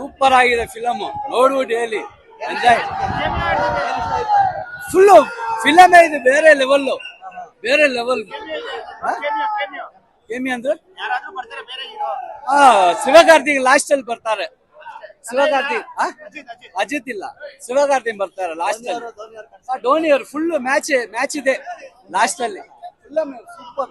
super ಆಗಿದೆ film ನೋಡು daily enjoy full film ಇದೆ ಬೇರೆ ಲೆವೆಲ್ ಬೇರೆ ಲೆವೆಲ್ ಏಮಿ ಅಂದ್ರೆ ಹಾ ಶಿವಕಾರ್ತಿಕ್ ಲಾಸ್ಟ್ ಅಲ್ಲಿ ಬರ್ತಾರೆ ಶಿವಕಾರ್ತಿ ಅಜಿತ್ ಇಲ್ಲ ಶಿವಕಾರ್ತಿ ಬರ್ತಾರೆ ಲಾಸ್ಟ್ ಅಲ್ಲಿ ಧೋನಿ ಅವರು ಫುಲ್ ಮ್ಯಾಚ್ ಮ್ಯಾಚ್ ಇದೆ ಲಾಸ್ಟ್ ಅಲ್ಲಿ ಫಿಲಮ್ ಸೂಪರ್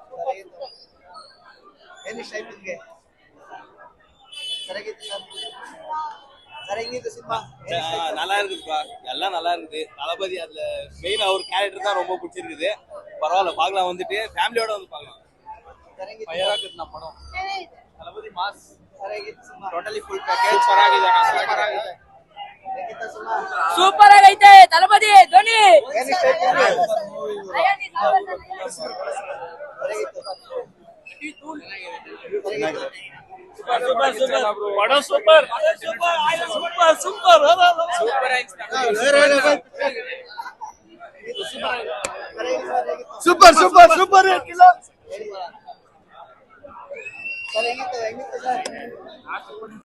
ಫಿನಿಶ್ ಆಯ್ತು ನಿಮಗೆ ಸರಿಯಾಗಿತ್ತು ಸರ್ நல்லா இருக்குதுப்பா எல்லாம் நல்லா இருக்குது தளபதி அதுல மெயின் அவர் கேரக்டர் தான் ரொம்ப பிடிச்சிருக்குது பரவாயில்ல பார்க்கலாம் வந்துட்டு ஃபேமிலியோட வந்து பார்க்கலாம் ஃபயரா கட்டின Thalapathy mass totally full package பரவாயில்லை ಸೂಪರ್ ಆಗೈತೆ ತಲಪತಿ ಧ್ವನಿ बड़ा super super super super super super एक किलो चलेंगे तो